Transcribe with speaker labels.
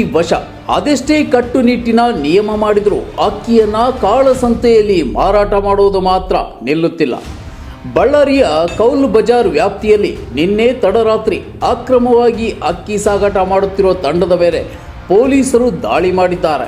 Speaker 1: ಈ ವಶ ಅದೆಷ್ಟೇ ಕಟ್ಟುನಿಟ್ಟಿನ ನಿಯಮ ಮಾಡಿದರೂ ಅಕ್ಕಿಯನ್ನ ಕಾಳಸಂತೆಯಲ್ಲಿ ಮಾರಾಟ ಮಾಡುವುದು ಮಾತ್ರ ನಿಲ್ಲುತ್ತಿಲ್ಲ. ಬಳ್ಳಾರಿಯ ಕೌಲ್ ಬಜಾರ್ ವ್ಯಾಪ್ತಿಯಲ್ಲಿ ನಿನ್ನೆ ತಡರಾತ್ರಿ ಅಕ್ರಮವಾಗಿ ಅಕ್ಕಿ ಸಾಗಾಟ ಮಾಡುತ್ತಿರುವ ತಂಡದ ಮೇಲೆ ಪೊಲೀಸರು ದಾಳಿ ಮಾಡಿದ್ದಾರೆ.